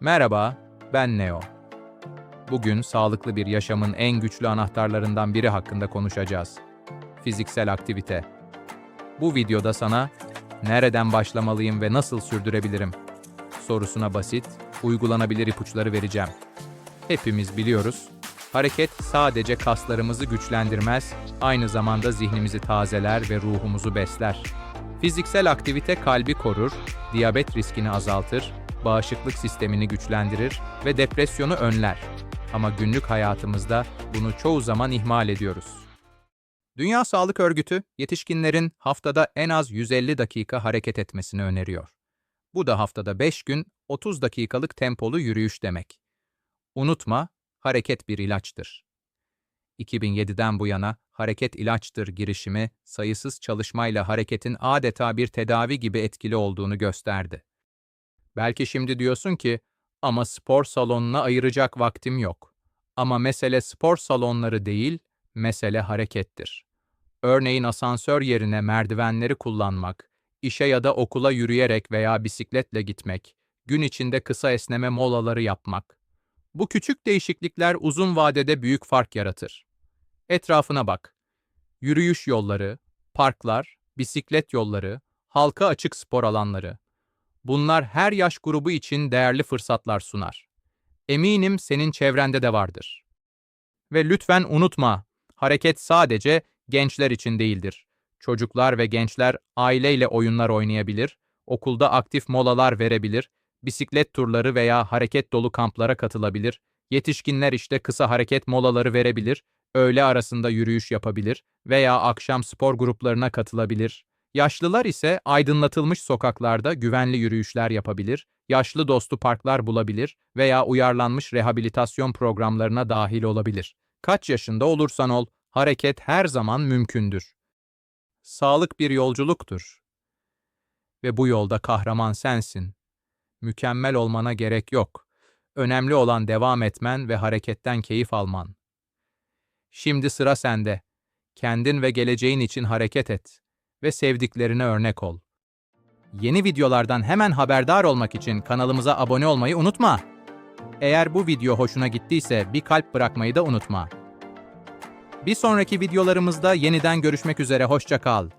Merhaba, ben Neo. Bugün sağlıklı bir yaşamın en güçlü anahtarlarından biri hakkında konuşacağız. Fiziksel aktivite. Bu videoda sana nereden başlamalıyım ve nasıl sürdürebilirim sorusuna basit, uygulanabilir ipuçları vereceğim. Hepimiz biliyoruz, hareket sadece kaslarımızı güçlendirmez, aynı zamanda zihnimizi tazeler ve ruhumuzu besler. Fiziksel aktivite kalbi korur, diyabet riskini azaltır, bağışıklık sistemini güçlendirir ve depresyonu önler. Ama günlük hayatımızda bunu çoğu zaman ihmal ediyoruz. Dünya Sağlık Örgütü, yetişkinlerin haftada en az 150 dakika hareket etmesini öneriyor. Bu da haftada 5 gün 30 dakikalık tempolu yürüyüş demek. Unutma, hareket bir ilaçtır. 2007'den bu yana hareket ilaçtır girişimi sayısız çalışmayla hareketin adeta bir tedavi gibi etkili olduğunu gösterdi. Belki şimdi diyorsun ki ama spor salonuna ayıracak vaktim yok. Ama mesele spor salonları değil, mesele harekettir. Örneğin asansör yerine merdivenleri kullanmak, işe ya da okula yürüyerek veya bisikletle gitmek, gün içinde kısa esneme molaları yapmak. Bu küçük değişiklikler uzun vadede büyük fark yaratır. Etrafına bak. Yürüyüş yolları, parklar, bisiklet yolları, halka açık spor alanları. Bunlar her yaş grubu için değerli fırsatlar sunar. Eminim senin çevrende de vardır. Ve lütfen unutma, hareket sadece gençler için değildir. Çocuklar ve gençler aileyle oyunlar oynayabilir, okulda aktif molalar verebilir, bisiklet turları veya hareket dolu kamplara katılabilir, yetişkinler işte kısa hareket molaları verebilir, öğle arasında yürüyüş yapabilir veya akşam spor gruplarına katılabilir. Yaşlılar ise aydınlatılmış sokaklarda güvenli yürüyüşler yapabilir, yaşlı dostu parklar bulabilir veya uyarlanmış rehabilitasyon programlarına dahil olabilir. Kaç yaşında olursan ol, hareket her zaman mümkündür. Sağlık bir yolculuktur. Ve bu yolda kahraman sensin. Mükemmel olmana gerek yok. Önemli olan devam etmen ve hareketten keyif alman. Şimdi sıra sende. Kendin ve geleceğin için hareket et ve sevdiklerine örnek ol. Yeni videolardan hemen haberdar olmak için kanalımıza abone olmayı unutma. Eğer bu video hoşuna gittiyse bir kalp bırakmayı da unutma. Bir sonraki videolarımızda yeniden görüşmek üzere hoşça kal.